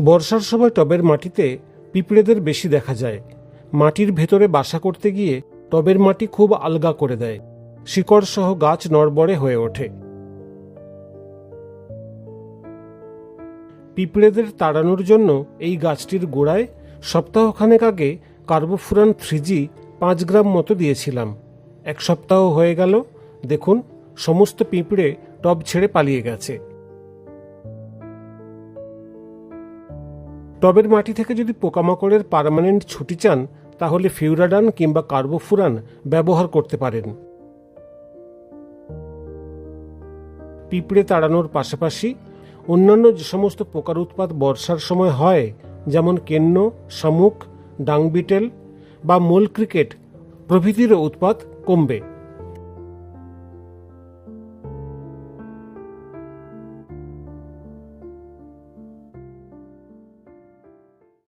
বর্ষার সময় টবের মাটিতে পিঁপড়েদের বেশি দেখা যায়। মাটির ভেতরে বাসা করতে গিয়ে টবের মাটি খুব আলগা করে দেয়। শিকড় সহ গাছ নড়বড়ে হয়ে ওঠে। পিঁপড়েদের তাড়ানোর জন্য এই গাছটির গোড়ায় সপ্তাহখানেক আগে কার্বোফুরান থ্রিজি পাঁচ গ্রাম মতো দিয়েছিলাম। এক সপ্তাহ হয়ে গেল, দেখুন, সমস্ত পিঁপড়ে টব ছেড়ে পালিয়ে গেছে। টবের মাটি থেকে যদি পোকামাকড়ের পার্মানেন্ট ছুটি চান, তাহলে ফিউরাডান কিংবা কার্বোফুরান ব্যবহার করতে পারেন। পিঁপড়ে তাড়ানোর পাশাপাশি অন্যান্য যে সমস্ত পোকার উৎপাত বর্ষার সময় হয়, যেমন কেন্ন, শামুক, ডাংবিটেল বা মোল ক্রিকেট প্রভৃতিরও উৎপাত কমবে।